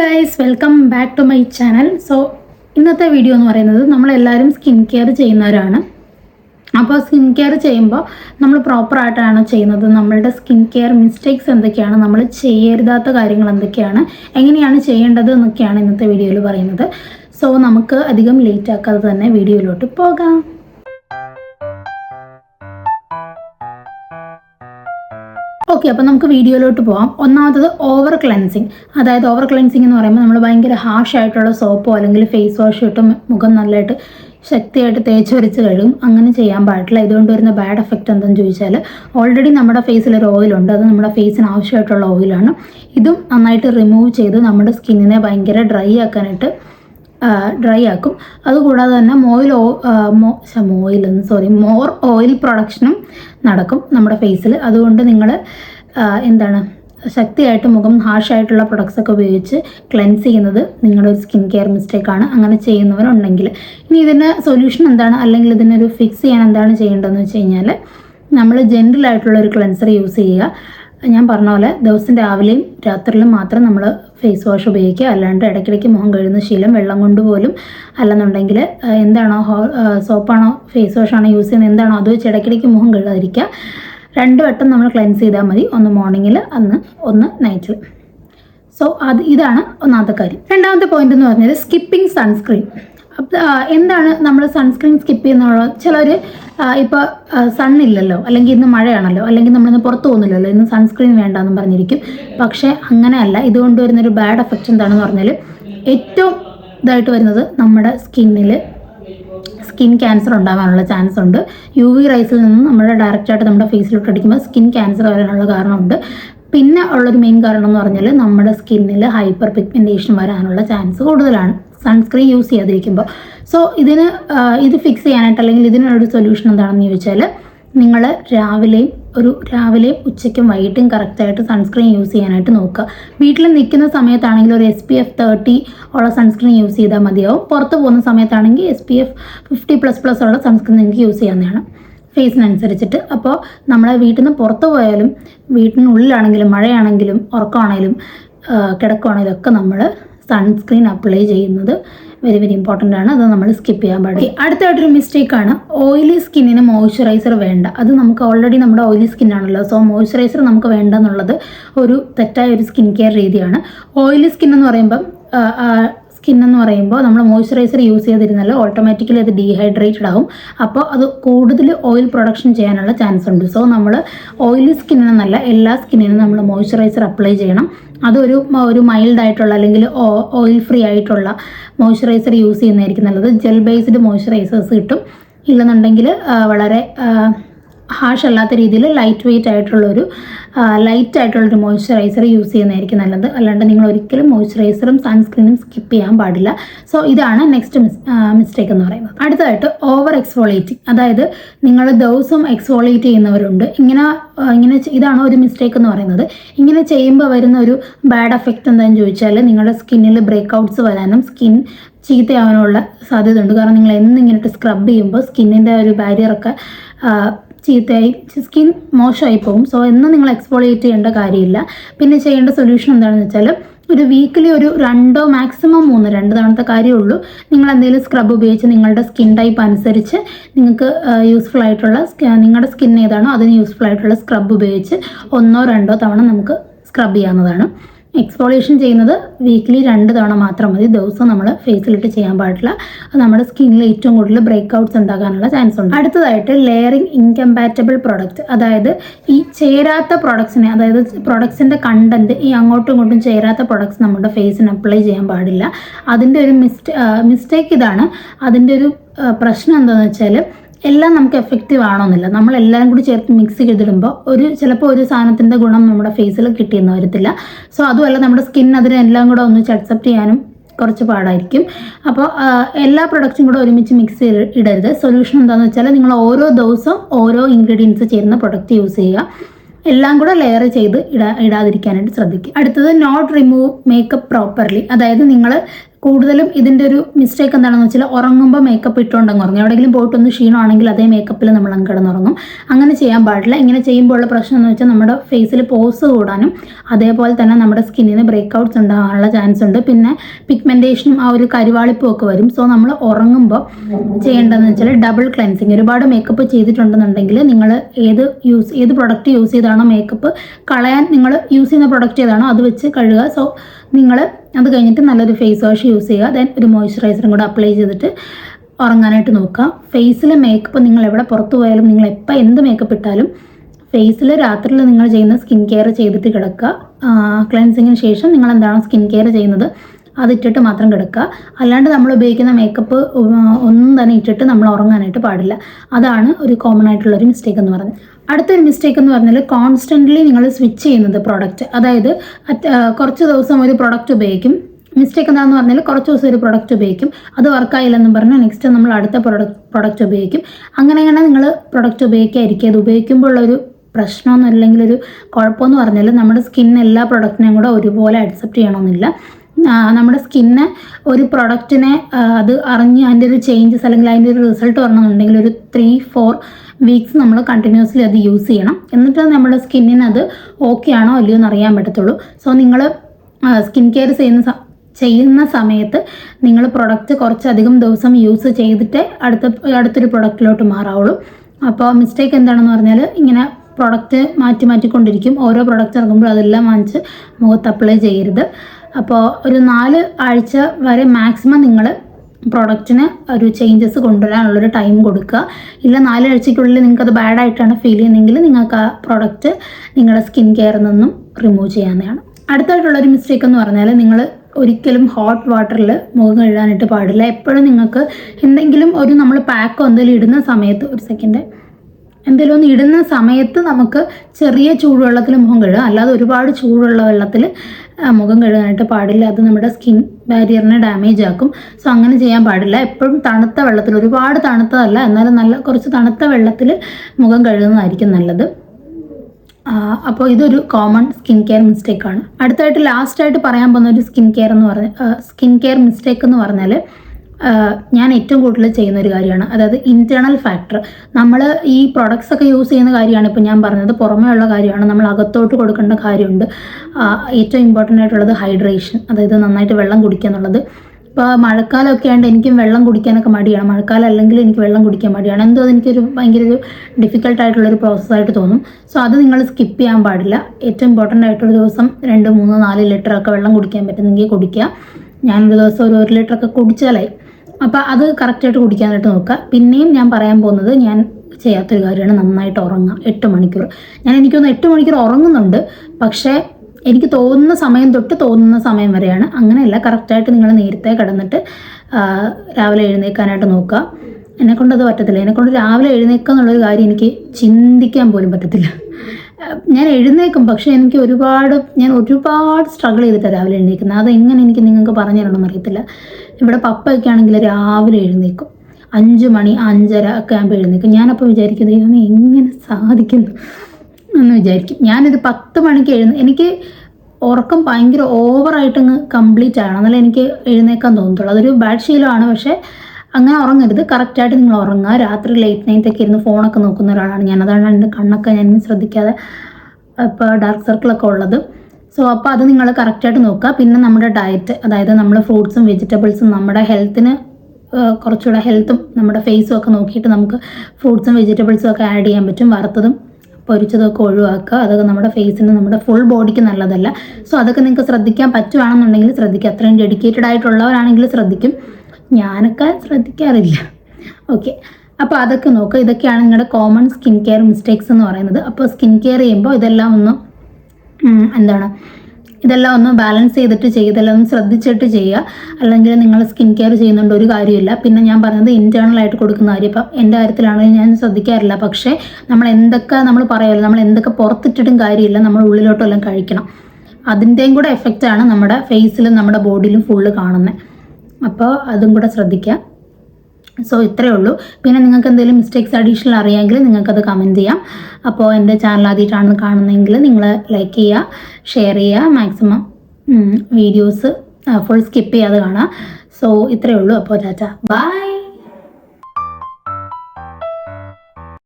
Guys welcome back to my channel so ഇന്നത്തെ video എന്ന് പറയുന്നത് നമ്മളെല്ലാവരും സ്കിൻ കെയർ ചെയ്യുന്നവരാണ്. അപ്പോൾ സ്കിൻ കെയർ ചെയ്യുമ്പോൾ നമ്മൾ പ്രോപ്പറായിട്ടാണ് ചെയ്യുന്നത്. നമ്മളുടെ സ്കിൻ കെയർ മിസ്റ്റേക്സ് എന്തൊക്കെയാണ്? നമ്മൾ ചെയ്യരുതാത്ത കാര്യങ്ങൾ എന്തൊക്കെയാണ്? എങ്ങനെയാണ് ചെയ്യേണ്ടത് എന്നൊക്കെയാണ് ഇന്നത്തെ വീഡിയോയിൽ പറയുന്നത്. സോ നമുക്ക് അധികം ലേറ്റ് ആക്കാതെ തന്നെ വീഡിയോയിലോട്ട് പോകാം. ഓക്കെ അപ്പോൾ നമുക്ക് വീഡിയോയിലോട്ട് പോകാം ഒന്നാമത്തത് ഓവർ ക്ലെൻസിങ് അതായത് ഓവർ ക്ലെൻസിങ് എന്ന് പറയുമ്പോൾ നമ്മൾ ഭയങ്കര ഹാഷ് ആയിട്ടുള്ള സോപ്പോ അല്ലെങ്കിൽ ഫേസ് വാഷ് ഇട്ടും മുഖം നല്ലതായിട്ട് ശക്തിയായിട്ട് തേച്ചൊരിച്ച് കഴുകും. അങ്ങനെ ചെയ്യാൻ പാടില്ല. ഇതുകൊണ്ട് വരുന്ന ബാഡ് എഫക്റ്റ് എന്തെന്ന് ചോദിച്ചാൽ ഓൾറെഡി നമ്മുടെ ഫേസിൽ ഒരു ഓയിലുണ്ട് അത് നമ്മുടെ ഫേസിന് ആവശ്യമായിട്ടുള്ള ഓയിലാണ് ഇതും നന്നായിട്ട് റിമൂവ് ചെയ്ത് നമ്മുടെ സ്കിന്നിനെ ഭയങ്കര ഡ്രൈ ആക്കാനായിട്ട് ഡ്രൈ ആക്കും. അതുകൂടാതെ തന്നെ മോയിൽ ഓ മോയിൽ സോറി മോർ ഓയിൽ പ്രൊഡക്ഷനും നടക്കും നമ്മുടെ ഫേസിൽ അതുകൊണ്ട് നിങ്ങൾ എന്താണ് ശക്തിയായിട്ട് മുഖം ഹാഷായിട്ടുള്ള പ്രൊഡക്ട്സ് ഒക്കെ ഉപയോഗിച്ച് ക്ലെൻസ് ചെയ്യുന്നത് നിങ്ങളുടെ ഒരു സ്കിൻ കെയർ മിസ്റ്റേക്കാണ് അങ്ങനെ ചെയ്യുന്നവരുണ്ടെങ്കിൽ. ഇനി ഇതിന് സൊല്യൂഷൻ എന്താണ്? അല്ലെങ്കിൽ ഇതിനൊരു ഫിക്സ് ചെയ്യാൻ എന്താണ് ചെയ്യേണ്ടതെന്ന് വെച്ച് കഴിഞ്ഞാൽ നമ്മൾ ആയിട്ടുള്ള ഒരു ക്ലെൻസർ യൂസ് ചെയ്യുക. ഞാൻ പറഞ്ഞ പോലെ ദിവസം രാവിലെയും രാത്രിയിലും മാത്രം നമ്മൾ ഫേസ് വാഷ് ഉപയോഗിക്കുക. അല്ലാണ്ട് ഇടയ്ക്കിടയ്ക്ക് മുഖം കഴുകുന്ന ശീലം വെള്ളം കൊണ്ട് പോലും അല്ലെന്നുണ്ടെങ്കിൽ എന്താണോ സോപ്പാണോ ഫേസ് വാഷാണോ യൂസ് ചെയ്യുന്നത് എന്താണോ അത് വെച്ച് ഇടയ്ക്കിടയ്ക്ക് മുഖം കഴുകാതിരിക്കുക. രണ്ട് വട്ടം നമ്മൾ ക്ലെൻസ് ചെയ്താൽ മതി. ഒന്ന് മോർണിംഗിൽ അന്ന് ഒന്ന് നൈറ്റിൽ സോ അത് ഇതാണ് ഒന്നാമത്തെ കാര്യം. രണ്ടാമത്തെ പോയിന്റ് എന്ന് പറഞ്ഞാൽ സ്കിപ്പിംഗ് സൺസ്ക്രീൻ എന്താണ് നമ്മൾ സൺസ്ക്രീൻ സ്കിപ്പ് ചെയ്യുന്നത് ചിലർ ഇപ്പോൾ സൺ ഇല്ലല്ലോ അല്ലെങ്കിൽ ഇന്ന് മഴയാണല്ലോ അല്ലെങ്കിൽ നമ്മളിന്ന് പുറത്ത് പോകുന്നില്ലല്ലോ ഇന്ന് സൺസ്ക്രീൻ വേണ്ടെന്നും പറഞ്ഞിരിക്കും. പക്ഷേ അങ്ങനെയല്ല ഇതുകൊണ്ട് വരുന്നൊരു ബാഡ് എഫക്റ്റ് എന്താണെന്ന് പറഞ്ഞാൽ ഏറ്റവും ഇതായിട്ട് വരുന്നത് നമ്മുടെ സ്കിന്നിൽ സ്കിൻ ക്യാൻസർ ഉണ്ടാകാനുള്ള ചാൻസ് ഉണ്ട്. യു വി റൈസിൽ നിന്ന് നമ്മുടെ ഡയറക്റ്റായിട്ട് നമ്മുടെ ഫേസിലോട്ട് അടിക്കുമ്പോൾ സ്കിൻ ക്യാൻസർ വരാനുള്ള കാരണമുണ്ട്. പിന്നെ ഉള്ളൊരു മെയിൻ കാരണം എന്ന് പറഞ്ഞാൽ നമ്മുടെ സ്കിന്നിൽ ഹൈപ്പർ പിഗ്മെന്റേഷൻ വരാനുള്ള ചാൻസ് കൂടുതലാണ്. സൺസ്ക്രീൻ യൂസ് ചെയ്യാതിരിക്കുമ്പോൾ സോ ഇതിന് ഇത് ഫിക്സ് ചെയ്യാനായിട്ട് അല്ലെങ്കിൽ ഇതിനൊരു സൊല്യൂഷൻ എന്താണെന്ന് ചോദിച്ചാൽ നിങ്ങൾ രാവിലെയും ഒരു രാവിലെയും ഉച്ചയ്ക്കും വൈകിട്ടും കറക്റ്റായിട്ട് സൺസ്ക്രീൻ യൂസ് ചെയ്യാനായിട്ട് നോക്കുക. വീട്ടിൽ നിൽക്കുന്ന സമയത്താണെങ്കിൽ ഒരു എസ് പി എഫ് തേർട്ടി ഉള്ള സൺസ്ക്രീൻ യൂസ് ചെയ്താൽ മതിയാവും. പുറത്ത് പോകുന്ന സമയത്താണെങ്കിൽ S P F fifty plus plus ഉള്ള സൺസ്ക്രീൻ നിങ്ങൾക്ക് യൂസ് ചെയ്യാവുന്നതാണ്. ഫേസിനനുസരിച്ചിട്ട്. അപ്പോൾ നമ്മളെ വീട്ടിൽ നിന്ന് പുറത്ത് പോയാലും വീട്ടിനുള്ളിലാണെങ്കിലും മഴയാണെങ്കിലും ഉറക്കമാണെങ്കിലും കിടക്കുവാണെങ്കിലും ഒക്കെ നമ്മൾ സൺസ്ക്രീൻ അപ്ലൈ ചെയ്യുന്നത് വെരി വെരി ഇമ്പോർട്ടന്റ് ആണ്. അത് നമ്മൾ സ്കിപ്പ് ചെയ്യാൻ പാടില്ല. അടുത്തായിട്ടൊരു മിസ്റ്റേക്കാണ് ഓയിലി സ്കിന്നിന് മോയ്സ്ചറൈസർ വേണ്ട. അത് നമുക്ക് ഓൾറെഡി നമ്മുടെ ഓയിലി സ്കിന്നാണല്ലോ സോ മോയ്സ്ചറൈസർ നമുക്ക് വേണ്ട എന്നുള്ളത് ഒരു തെറ്റായ ഒരു സ്കിൻ കെയർ രീതിയാണ്. ഓയിലി സ്കിൻ എന്ന് പറയുമ്പം സ്കിൻ എന്ന് പറയുമ്പോൾ നമ്മൾ മോയ്സ്ചറൈസർ യൂസ് ചെയ്തിരുന്നല്ലോ ഓട്ടോമാറ്റിക്കലി അത് ഡീഹൈഡ്രേറ്റഡ് ആവും. അപ്പോൾ അത് കൂടുതൽ ഓയിൽ പ്രൊഡക്ഷൻ ചെയ്യാനുള്ള ചാൻസ് ഉണ്ട്. സോ നമ്മൾ ഓയിലി സ്കിന്നിനെന്നല്ല എല്ലാ സ്കിന്നിനും നമ്മൾ മോയ്സ്ചറൈസർ അപ്ലൈ ചെയ്യണം. അതൊരു ഒരു മൈൽഡ് ആയിട്ടുള്ള അല്ലെങ്കിൽ ഓയിൽ ഫ്രീ ആയിട്ടുള്ള മോയ്സ്ചറൈസർ യൂസ് ചെയ്യുന്നതായിരിക്കും നല്ലത്. ജെൽ ബേസ്ഡ് മോയ്സ്ചറൈസേഴ്സ് കിട്ടും. ഇല്ലെന്നുണ്ടെങ്കിൽ വളരെ ഹാഷ് അല്ലാത്ത രീതിയിൽ ലൈറ്റ് വെയിറ്റ് ആയിട്ടുള്ളൊരു ലൈറ്റ് ആയിട്ടുള്ളൊരു മോയ്സ്ചറൈസർ യൂസ് ചെയ്യുന്നതായിരിക്കും നല്ലത്. അല്ലാണ്ട് നിങ്ങൾ ഒരിക്കലും മോയ്സ്ചറൈസറും സൺസ്ക്രീനും സ്കിപ്പ് ചെയ്യാൻ പാടില്ല. സോ ഇതാണ് നെക്സ്റ്റ് മിസ്റ്റേക്ക് എന്ന് പറയുന്നത്. അടുത്തതായിട്ട് ഓവർ എക്സ്ഫോളിയേറ്റിംഗ് അതായത് നിങ്ങൾ ദിവസം എക്സ്ഫോളിയേറ്റ് ചെയ്യുന്നവരുണ്ട്. ഇങ്ങനെ ഇങ്ങനെ ഇതാണ് ഒരു മിസ്റ്റേക്ക് എന്ന് പറയുന്നത്. ഇങ്ങനെ ചെയ്യുമ്പോൾ വരുന്ന ഒരു ബാഡ് എഫക്റ്റ് എന്താണെന്ന് ചോദിച്ചാൽ നിങ്ങളുടെ സ്കിന്നിൽ ബ്രേക്ക് ഔട്ട്സ് വരാനും സ്കിൻ ചീത്തയാവാനുള്ള സാധ്യതയുണ്ട്. കാരണം നിങ്ങൾ എന്നിങ്ങനെ സ്ക്രബ് ചെയ്യുമ്പോൾ സ്കിന്നിന്റെ ഒരു ബാരിയറൊക്കെ ചീത്തയായി സ്കിൻ മോശമായി പോകും സോ എന്നും നിങ്ങൾ എക്സ്പോളിയേറ്റ് ചെയ്യേണ്ട കാര്യമില്ല. പിന്നെ ചെയ്യേണ്ട സൊല്യൂഷൻ എന്താണെന്ന് വെച്ചാൽ ഒരു വീക്കിലി ഒരു രണ്ടോ മാക്സിമം മൂന്ന് രണ്ട് തവണത്തെ കാര്യമുള്ളൂ. നിങ്ങൾ എന്തെങ്കിലും സ്ക്രബ് ഉപയോഗിച്ച് നിങ്ങളുടെ സ്കിൻ ടൈപ്പ് അനുസരിച്ച് നിങ്ങൾക്ക് യൂസ്ഫുൾ ആയിട്ടുള്ള നിങ്ങളുടെ സ്കിൻ ഏതാണോ അതിന് യൂസ്ഫുൾ ആയിട്ടുള്ള സ്ക്രബ് ഉപയോഗിച്ച് ഒന്നോ രണ്ടോ തവണ നമുക്ക് സ്ക്രബ് ചെയ്യാവുന്നതാണ്. എക്സ്പോളേഷൻ ചെയ്യുന്നത് വീക്കിലി രണ്ട് തവണ മാത്രം മതി. ദിവസം നമ്മൾ ഫേസിലിട്ട് ചെയ്യാൻ പാടില്ല. അത് നമ്മുടെ സ്കിന്നിൽ ഏറ്റവും കൂടുതൽ ബ്രേക്ക് ഔട്ട്സ് ഉണ്ടാകാനുള്ള ചാൻസ് ഉണ്ട്. അടുത്തതായിട്ട് ലെയറിങ് ഇൻകമ്പാറ്റബിൾ പ്രൊഡക്റ്റ് അതായത് ഈ ചേരാത്ത പ്രൊഡക്ട്സിനെ അതായത് പ്രൊഡക്ട്സിന്റെ കണ്ടന്റ് ഈ അങ്ങോട്ടും ഇങ്ങോട്ടും ചേരാത്ത പ്രൊഡക്ട്സ് നമ്മുടെ ഫേസിന് അപ്ലൈ ചെയ്യാൻ പാടില്ല. അതിന്റെ ഒരു മിസ്റ്റേ മിസ്റ്റേക്ക് ഇതാണ്. അതിന്റെ ഒരു പ്രശ്നം എന്താണെന്ന് വെച്ചാൽ എല്ലാം നമുക്ക് എഫക്റ്റീവ് ആണോന്നില്ല. നമ്മൾ എല്ലാം കൂടി ചേർത്ത് മിക്സ് ചെയ്തിടുമ്പോൾ ഒരു ചിലപ്പോൾ ഒരു സാധനത്തിന്റെ ഗുണം നമ്മുടെ ഫേസിൽ കിട്ടിയെന്ന് വരത്തില്ല. സോ അതുമല്ല നമ്മുടെ സ്കിൻ അതിനെല്ലാം കൂടെ ഒന്നിച്ച് അക്സെപ്റ്റ് ചെയ്യാനും കുറച്ച് പാടായിരിക്കും. അപ്പോൾ എല്ലാ പ്രൊഡക്റ്റും കൂടെ ഒരുമിച്ച് മിക്സ് ഇടരുത്. സൊല്യൂഷൻ എന്താണെന്ന് വെച്ചാൽ നിങ്ങൾ ഓരോ ദിവസവും ഓരോ ഇൻഗ്രീഡിയൻസ് ചേരുന്ന പ്രൊഡക്റ്റ് യൂസ് ചെയ്യുക. എല്ലാം കൂടെ ലെയർ ചെയ്ത് ഇടാ ഇടാതിരിക്കാനായിട്ട് ശ്രദ്ധിക്കുക. അടുത്തത് നോട്ട് റിമൂവ് മേക്കപ്പ് പ്രോപ്പർലി അതായത് നിങ്ങൾ കൂടുതലും ഇതിന്റെ ഒരു മിസ്റ്റേക്ക് എന്താണെന്ന് വെച്ചാൽ ഉറങ്ങുമ്പോൾ മേക്കപ്പ് ഇട്ടുകൊണ്ടങ്ങ് ഉറങ്ങും. എവിടെയെങ്കിലും പോയിട്ടൊന്ന് ക്ഷീണമാണെങ്കിൽ അതേ മേക്കപ്പിൽ നമ്മൾ അങ്ങ് കിടന്നുറങ്ങും. അങ്ങനെ ചെയ്യാൻ പാടില്ല. ഇങ്ങനെ ചെയ്യുമ്പോൾ ഉള്ള പ്രശ്നം എന്ന് വെച്ചാൽ നമ്മുടെ ഫേസിൽ പോസ് കൂടാനും അതേപോലെ തന്നെ നമ്മുടെ സ്കിന്നിന് ബ്രേക്ക് ഔട്ട്സ് ഉണ്ടാകാനുള്ള ചാൻസ് ഉണ്ട്. പിന്നെ പിഗ്മെന്റേഷനും ആ ഒരു കരിവാളിപ്പും ഒക്കെ വരും. സോ നമ്മൾ ഉറങ്ങുമ്പോൾ ചെയ്യേണ്ടതെന്ന് വെച്ചാൽ ഡബിൾ ക്ലെൻസിങ് ഒരുപാട് മേക്കപ്പ് ചെയ്തിട്ടുണ്ടെന്നുണ്ടെങ്കിൽ നിങ്ങൾ ഏത് യൂസ് ഏത് പ്രൊഡക്റ്റ് യൂസ് ചെയ്താണോ മേക്കപ്പ് കളയാൻ നിങ്ങൾ യൂസ് ചെയ്യുന്ന പ്രൊഡക്റ്റ് ഏതാണോ അത് വെച്ച് കഴുകുക. സോ നിങ്ങൾ അത് കഴിഞ്ഞിട്ട് നല്ലൊരു ഫേസ് വാഷ് യൂസ് ചെയ്യുക. ദെൻ ഒരു മോയ്സ്ചറൈസറും കൂടെ അപ്ലൈ ചെയ്തിട്ട് ഉറങ്ങാനായിട്ട് നോക്കുക. ഫേസിലെ മേക്കപ്പ് നിങ്ങൾ എവിടെ പുറത്തു പോയാലും നിങ്ങൾ എപ്പോൾ എന്ത് മേക്കപ്പ് ഇട്ടാലും ഫേസിൽ രാത്രിയിൽ നിങ്ങൾ ചെയ്യുന്ന സ്കിൻ കെയർ ചെയ്തിട്ട് കിടക്കുക. ക്ലെൻസിങ്ങിന് ശേഷം നിങ്ങൾ എന്താണ് സ്കിൻ കെയർ ചെയ്യുന്നത്? അതിട്ടിട്ട് മാത്രം കിടക്കുക. അല്ലാണ്ട് നമ്മൾ ഉപയോഗിക്കുന്ന മേക്കപ്പ് ഒന്നും തന്നെ ഇട്ടിട്ട് നമ്മൾ ഉറങ്ങാനായിട്ട് പാടില്ല. അതാണ് ഒരു കോമൺ ആയിട്ടുള്ള ഒരു മിസ്റ്റേക്ക് എന്ന് പറയുന്നത്. അടുത്തൊരു മിസ്റ്റേക്ക് എന്ന് പറഞ്ഞാൽ കോൺസ്റ്റന്റ്ലി നിങ്ങൾ സ്വിച്ച് ചെയ്യുന്നത് പ്രോഡക്റ്റ് അതായത് കുറച്ച് ദിവസം ഒരു പ്രോഡക്റ്റ് ഉപയോഗിക്കും. മിസ്റ്റേക്ക് എന്താണെന്ന് പറഞ്ഞാൽ കുറച്ച് ദിവസം ഒരു പ്രോഡക്റ്റ് ഉപയോഗിക്കും. അത് വർക്കായില്ലെന്നും പറഞ്ഞ് നെക്സ്റ്റ് നമ്മൾ അടുത്ത പ്രോഡക്റ്റ് പ്രൊഡക്റ്റ് ഉപയോഗിക്കും. അങ്ങനെ അങ്ങനെ നിങ്ങൾ പ്രൊഡക്റ്റ് ഉപയോഗിക്കാതിരിക്കുക. അത് ഉപയോഗിക്കുമ്പോൾ ഉള്ളൊരു പ്രശ്നമൊന്നും അല്ലെങ്കിൽ ഒരു കുഴപ്പമെന്ന് പറഞ്ഞാൽ നമ്മുടെ സ്കിൻ എല്ലാ പ്രൊഡക്റ്റിനെയും കൂടെ ഒരുപോലെ അക്സെപ്റ്റ് ചെയ്യണമെന്നില്ല നമ്മുടെ സ്കിന്ന് ഒരു പ്രൊഡക്റ്റിനെ അത് അറിഞ്ഞ് അതിന്റെ ഒരു ചേഞ്ചസ് അല്ലെങ്കിൽ അതിന്റെ ഒരു റിസൾട്ട് വരണമെന്നുണ്ടെങ്കിൽ ഒരു ത്രീ ഫോർ വീക്സ് നമ്മൾ കണ്ടിന്യൂസ്ലി അത് യൂസ് ചെയ്യണം. എന്നിട്ട് നമ്മുടെ സ്കിന്നിന് അത് ഓക്കെ ആണോ അല്ലയോ എന്ന് അറിയാൻ പറ്റത്തുള്ളൂ. സോ നിങ്ങൾ സ്കിൻ കെയർ ചെയ്യുന്ന ചെയ്യുന്ന സമയത്ത് നിങ്ങൾ പ്രൊഡക്റ്റ് കുറച്ചധികം ദിവസം യൂസ് ചെയ്തിട്ട് അടുത്ത അടുത്തൊരു പ്രൊഡക്റ്റിലോട്ട് മാറാവുള്ളൂ. അപ്പോൾ മിസ്റ്റേക്ക് എന്താണെന്ന് പറഞ്ഞാൽ ഇങ്ങനെ പ്രൊഡക്റ്റ് മാറ്റി മാറ്റിക്കൊണ്ടിരിക്കും. ഓരോ പ്രൊഡക്റ്റ് ഇറങ്ങുമ്പോൾ അതെല്ലാം വാങ്ങിച്ച് മുഖത്ത് അപ്ലൈ ചെയ്യരുത്. അപ്പോൾ ഒരു നാല് ആഴ്ച വരെ മാക്സിമം നിങ്ങൾ പ്രോഡക്റ്റിന് ഒരു ചേഞ്ചസ് കൊണ്ടുവരാനുള്ളൊരു ടൈം കൊടുക്കുക. ഇല്ല നാലാഴ്ചയ്ക്കുള്ളിൽ നിങ്ങൾക്ക് അത് ബാഡായിട്ടാണ് ഫീൽ ചെയ്യുന്നതെങ്കിൽ നിങ്ങൾക്ക് ആ പ്രൊഡക്റ്റ് നിങ്ങളുടെ സ്കിൻ കെയറിൽ നിന്നും റിമൂവ് ചെയ്യാവുന്നതാണ്. അടുത്തായിട്ടുള്ളൊരു മിസ്റ്റേക്ക് എന്ന് പറഞ്ഞാൽ നിങ്ങൾ ഒരിക്കലും ഹോട്ട് വാട്ടറിൽ മുഖം കഴുകാനായിട്ട് പാടില്ല. എപ്പോഴും നിങ്ങൾക്ക് എന്തെങ്കിലും ഒരു നമ്മൾ പാക്കോ എന്തെങ്കിലും ഇടുന്ന സമയത്ത് ഒരു സെക്കൻഡ് എന്തെങ്കിലും ഒന്ന് ഇടുന്ന സമയത്ത് നമുക്ക് ചെറിയ ചൂടുവെള്ളത്തിൽ മുഖം കഴുകാം. അല്ലാതെ ഒരുപാട് ചൂടുള്ള വെള്ളത്തിൽ മുഖം കഴുകാനായിട്ട് പാടില്ല. അത് നമ്മുടെ സ്കിൻ ബാരിയറിനെ ഡാമേജ് ആക്കും. സോ അങ്ങനെ ചെയ്യാൻ പാടില്ല. എപ്പോഴും തണുത്ത വെള്ളത്തിൽ ഒരുപാട് തണുത്തതല്ല എന്നാലും നല്ല കുറച്ച് തണുത്ത വെള്ളത്തിൽ മുഖം കഴുകുന്നതായിരിക്കും നല്ലത്. അപ്പോൾ ഇതൊരു കോമൺ സ്കിൻ കെയർ മിസ്റ്റേക്കാണ് അടുത്തായിട്ട് ലാസ്റ്റായിട്ട് പറയാൻ പോകുന്ന ഒരു സ്കിൻ കെയർ എന്ന് പറഞ്ഞ സ്കിൻ കെയർ മിസ്റ്റേക്ക് എന്ന് പറഞ്ഞാൽ ഞാൻ ഏറ്റവും കൂടുതൽ ചെയ്യുന്ന ഒരു കാര്യമാണ്. അതായത് ഇന്റേർണൽ ഫാക്ടർ നമ്മൾ ഈ പ്രൊഡക്ട്സ് ഒക്കെ യൂസ് ചെയ്യുന്ന കാര്യമാണ് ഇപ്പോൾ ഞാൻ പറഞ്ഞത്. പുറമേ ഉള്ള കാര്യമാണ്. നമ്മൾ അകത്തോട്ട് കൊടുക്കേണ്ട കാര്യമുണ്ട്. ഏറ്റവും ഇമ്പോർട്ടന്റ് ആയിട്ടുള്ളത് ഹൈഡ്രേഷൻ അതായത് നന്നായിട്ട് വെള്ളം കുടിക്കുക എന്നുള്ളത്. ഇപ്പോൾ മഴക്കാലമൊക്കെ ആയതുകൊണ്ട് എനിക്കും വെള്ളം കുടിക്കാനൊക്കെ മടിയാണ്. മഴക്കാലം അല്ലെങ്കിൽ എനിക്ക് വെള്ളം കുടിക്കാൻ മടിയാണ്. എന്തോ അതെനിക്കൊരു ഭയങ്കര ഒരു ഡിഫിക്കൽട്ട് ആയിട്ടുള്ളൊരു പ്രോസസ്സായിട്ട് തോന്നും. സോ അത് നിങ്ങൾ സ്കിപ്പ് ചെയ്യാൻ പാടില്ല. ഏറ്റവും ഇമ്പോർട്ടന്റ് ആയിട്ടൊരു ദിവസം രണ്ട് മൂന്ന് നാല് ലിറ്റർ ഒക്കെ വെള്ളം കുടിക്കാൻ പറ്റുന്നെങ്കിൽ കുടിക്കുക. ഞാനൊരു ദിവസം ഒരു ഒരു ലിറ്റർ ഒക്കെ കുടിച്ചാലായി. അപ്പോൾ അത് കറക്റ്റായിട്ട് കുടിക്കാനായിട്ട് നോക്കുക പിന്നെയും ഞാൻ പറയാൻ പോകുന്നത് ഞാൻ ചെയ്യാത്തൊരു കാര്യമാണ് നന്നായിട്ട് ഉറങ്ങുക എട്ട് മണിക്കൂർ. ഞാൻ എനിക്കൊന്ന് എട്ട് മണിക്കൂർ ഉറങ്ങുന്നുണ്ട്. പക്ഷേ എനിക്ക് തോന്നുന്ന സമയം തൊട്ട് തോന്നുന്ന സമയം വരെയാണ്. അങ്ങനെയല്ല കറക്റ്റായിട്ട് നിങ്ങൾ നേരത്തെ കിടന്നിട്ട് രാവിലെ എഴുന്നേൽക്കാനായിട്ട് നോക്കുക എന്നെക്കൊണ്ട് അത് പറ്റത്തില്ല. എന്നെക്കൊണ്ട് രാവിലെ എഴുന്നേൽക്കുക എന്നുള്ളൊരു കാര്യം എനിക്ക് ചിന്തിക്കാൻ പോലും പറ്റത്തില്ല. ഞാൻ എഴുന്നേക്കും പക്ഷേ എനിക്ക് ഒരുപാട് ഞാൻ ഒരുപാട് സ്ട്രഗിൾ ചെയ്തിട്ടാണ് രാവിലെ എഴുന്നേൽക്കുന്നത് അതെങ്ങനെ എനിക്ക് നിങ്ങൾക്ക് പറഞ്ഞു തരണമെന്ന് അറിയത്തില്ല. ഇവിടെ പപ്പയൊക്കെ ആണെങ്കിൽ രാവിലെ എഴുന്നേക്കും അഞ്ച് മണി അഞ്ചര ഒക്കെ ആകുമ്പോൾ എഴുന്നേക്കും ഞാനപ്പോൾ വിചാരിക്കും ദൈവമേ എങ്ങനെ സാധിക്കുന്നു. എന്ന് വിചാരിക്കും. ഞാനിത് പത്ത് മണിക്ക് എഴുന്ന എനിക്ക് ഉറക്കം ഭയങ്കര ഓവറായിട്ടങ്ങ് കംപ്ലീറ്റ് ആണ്. എന്നാലേ എനിക്ക് എഴുന്നേക്കാൻ തോന്നത്തുള്ളൂ. അതൊരു ബാഡ് ശീലമാണ്. പക്ഷേ അങ്ങനെ ഉറങ്ങരുത്. കറക്റ്റായിട്ട് നിങ്ങൾ ഉറങ്ങുക. രാത്രി ലേറ്റ് നൈറ്റ് ഒക്കെ ഇരുന്ന് ഫോണൊക്കെ നോക്കുന്ന ഒരാളാണ് ഞാൻ. അതാണ് എന്റെ കണ്ണൊക്കെ ഞാൻ ശ്രദ്ധിക്കാതെ ഇപ്പോൾ ഡാർക്ക് സർക്കിളൊക്കെ ഉള്ളത്. സോ അപ്പോൾ അത് നിങ്ങൾ കറക്റ്റായിട്ട് നോക്കുക. പിന്നെ നമ്മുടെ ഡയറ്റ് അതായത് നമ്മൾ ഫ്രൂട്ട്സും വെജിറ്റബിൾസും നമ്മുടെ ഹെൽത്തിന് കുറച്ചുകൂടെ ഹെൽത്തും നമ്മുടെ ഫേസും ഒക്കെ നോക്കിയിട്ട് നമുക്ക് ഫ്രൂട്ട്സും വെജിറ്റബിൾസും ഒക്കെ ആഡ് ചെയ്യാൻ പറ്റും. വറുത്തതും പൊരിച്ചതൊക്കെ ഒഴിവാക്കുക. അതൊക്കെ നമ്മുടെ ഫേസിന് നമ്മുടെ ഫുൾ ബോഡിക്ക് നല്ലതല്ല. സോ അതൊക്കെ നിങ്ങൾക്ക് ശ്രദ്ധിക്കാൻ പറ്റുവാണെന്നുണ്ടെങ്കിൽ ശ്രദ്ധിക്കുക. അത്രയും ഡെഡിക്കേറ്റഡ് ആയിട്ടുള്ളവരാണെങ്കിൽ ശ്രദ്ധിക്കും. ഞാനൊക്കെ ശ്രദ്ധിക്കാറില്ല. ഓക്കെ അപ്പോൾ അതൊക്കെ നോക്കുക. ഇതൊക്കെയാണ് നിങ്ങളുടെ കോമൺ സ്കിൻ കെയർ മിസ്റ്റേക്സ് എന്ന് പറയുന്നത്. അപ്പോൾ സ്കിൻ കെയർ ചെയ്യുമ്പോൾ ഇതെല്ലാം ഒന്ന് എന്താണ്? ഇതെല്ലാം ഒന്ന് ബാലൻസ് ചെയ്തിട്ട് ചെയ്യുക ഇതെല്ലാം ഒന്ന് ശ്രദ്ധിച്ചിട്ട് ചെയ്യുക. അല്ലെങ്കിൽ നിങ്ങൾ സ്കിൻ കെയർ ചെയ്യുന്നുണ്ട് ഒരു കാര്യമില്ല പിന്നെ ഞാൻ പറഞ്ഞത് ഇന്റേണൽ ആയിട്ട് കൊടുക്കുന്ന കാര്യം. ഇപ്പം എന്റെ കാര്യത്തിലാണെങ്കിൽ ഞാൻ ശ്രദ്ധിക്കാറില്ല. പക്ഷേ നമ്മൾ എന്തൊക്കെ നമ്മൾ പറയുമല്ലോ നമ്മൾ എന്തൊക്കെ പുറത്തിട്ടിട്ടും കാര്യമില്ല. നമ്മൾ ഉള്ളിലോട്ടെല്ലാം കഴിക്കണം. അതിന്റെയും കൂടെ എഫക്റ്റാണ് നമ്മുടെ ഫേസിലും നമ്മുടെ ബോഡിയിലും ഫുള്ള് കാണുന്നത് അപ്പോൾ അതും കൂടെ ശ്രദ്ധിക്കുക. സോ ഇത്രയേ ഉള്ളൂ. പിന്നെ നിങ്ങൾക്ക് എന്തെങ്കിലും മിസ്റ്റേക്സ് അഡീഷണൽ അറിയാമെങ്കിൽ നിങ്ങൾക്കത് കമന്റ് ചെയ്യാം. അപ്പോൾ എന്റെ ചാനൽ ആദ്യമായിട്ടാണ് കാണുന്നതെങ്കിൽ നിങ്ങൾ ലൈക്ക് ചെയ്യുക ഷെയർ ചെയ്യുക. മാക്സിമം വീഡിയോസ് ഫുൾ സ്കിപ്പ് ചെയ്യാതെ കാണാം സോ ഇത്രയേ ഉള്ളൂ. അപ്പോൾ ചാച്ച ബൈ